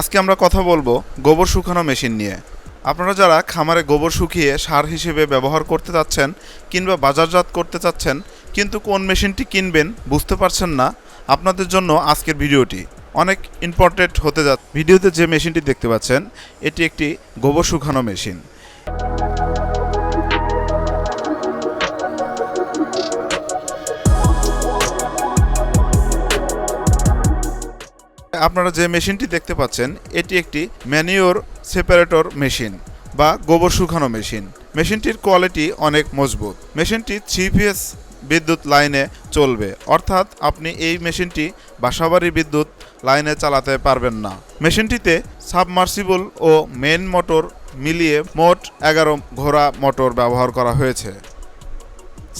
আজকে আমরা কথা বলব গোবর শুকানো মেশিন নিয়ে। আপনারা যারা খামারে গোবর শুকিয়ে সার হিসেবে ব্যবহার করতে চাচ্ছেন কিংবা বাজারজাত করতে চাচ্ছেন, কিন্তু কোন মেশিনটি কিনবেন বুঝতে পারছেন না, আপনাদের জন্য আজকের ভিডিওটি অনেক ইম্পর্টেন্ট হতে যা ভিডিওতে যে মেশিনটি দেখতে পাচ্ছেন, এটি একটি গোবর শুকানো মেশিন। আপনারা যে মেশিনটি দেখতে পাচ্ছেন, এটি একটি ম্যানিওর সেপারেটর মেশিন বা গোবর শুকানো মেশিন। মেশিনটির কোয়ালিটি অনেক মজবুত। মেশিনটি থ্রি পিএস বিদ্যুৎ লাইনে চলবে। অর্থাৎ আপনি এই মেশিনটি বাসাবাড়ি বিদ্যুৎ লাইনে চালাতে পারবেন না। মেশিনটিতে সাবমার্সিবল ও মেন মোটর মিলিয়ে মোট এগারো ঘোড়া মোটর ব্যবহার করা হয়েছে।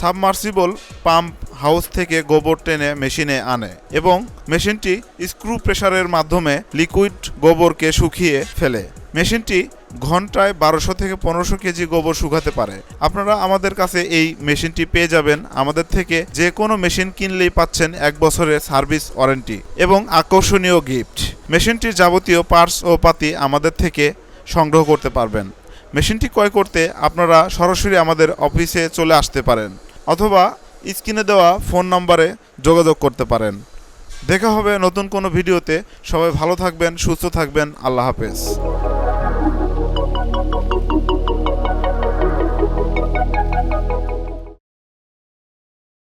সাবমার্সিবল পাম্প হাউস থেকে গোবর টেনে মেশিনে আনে এবং মেশিনটি স্ক্রু প্রেসারের মাধ্যমে লিকুইড গোবরকে শুকিয়ে ফেলে। মেশিনটি ঘন্টায় বারোশো থেকে পনেরোশো কেজি গোবর শুকাতে পারে। আপনারা আমাদের কাছে এই মেশিনটি পেয়ে যাবেন। আমাদের থেকে যে কোনো মেশিন কিনলেই পাচ্ছেন এক বছরের সার্ভিস ওয়ারেন্টি এবং আকর্ষণীয় গিফট। মেশিনটির যাবতীয় পার্টস ও পাতি আমাদের থেকে সংগ্রহ করতে পারবেন। মেশিনটি ক্রয় করতে আপনারা সরাসরি আমাদের অফিসে চলে আসতে পারেন অথবা স্ক্রিনে দেওয়া ফোন নম্বরে যোগাযোগ করতে পারেন। দেখা হবে নতুন কোনো ভিডিওতে। সবাই ভালো থাকবেন, সুস্থ থাকবেন। আল্লাহ হাফেজ।